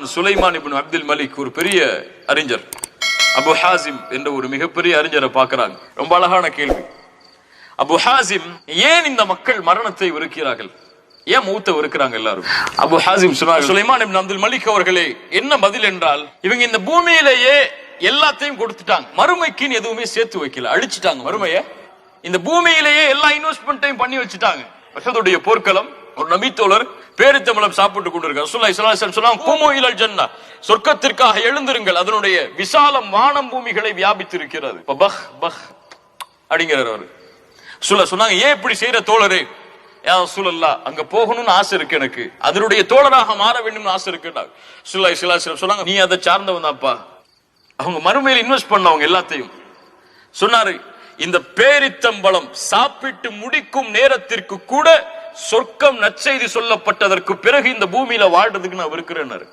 சுலைமான் இப்னு அப்துல் மலிக் ஒரு பெரிய அறிஞர். அபு ஹாசிம் என்ற ஒரு மிகப்பெரிய அறிஞரை பார்க்கிறாங்க. ரொம்ப அழகான கேள்வி. அபு ஹாசிம் ஏன் இந்த மக்கள் மரணத்தை வெறுக்கிறார்கள்? ஏன் மூத்த வெறுக்கிறாங்க எல்லாரும்? அபு ஹாசிம் சொன்னார் சுலைமான் இப்னு அப்துல் மலிக் அவர்களே என்ன பதில் என்றால் இவங்க இந்த பூமியிலேயே எல்லாத்தையும் கொடுத்துட்டாங்க. மறுமைக்குன்னு எதுவுமே சேர்த்து வைக்கல. அழிச்சிட்டாங்க மறுமைய. இந்த பூமியிலேயே எல்லா இன்வெஸ்ட்மெண்ட்டையும் பண்ணி வச்சுட்டாங்க. வருஷத்துடைய போர்க்களம் ஒரு நபித்தோழர் பேரித்தம்பளம் சாப்பிட்டு கொண்டிருக்கார் ரசூலுல்லாஹி ஸல்லல்லாஹு சொன்னாங்க இலல் ஜன்னா. சொர்க்கத்திற்காக எழுந்திருங்கள் அதனுடைய விசாலம் வானம் பூமிகளை வியாபித்திருக்கிறது. பஹ் பஹ் அப்படிங்கிறார் அவர். சொல்ல சொன்னாங்க ஏன் இப்படி செய்யற தோழரே? யா சூழல்லா அங்க போகணும்னு ஆசை இருக்கு எனக்கு. அதனுடைய தோழராக மாற வேண்டும்னு ஆசை இருக்கு சுல்லாய் சிலாசிரம் சொன்னாங்க நீ அதை சார்ந்தவன் தான்ப்பா அவங்க மறுமையில் இன்வெஸ்ட் பண்ணவங்க எல்லாத்தையும். சொன்னாரு இந்த பேரித்தம்பளம் சாப்பிட்டு முடிக்கும் நேரத்திற்கு கூட சொர்க்கம் நற்செய்தி சொல்லப்பட்டதற்கு பிறகு இந்த பூமியில வாழ்றதுக்கு நான் இருக்கிறேன்னாரு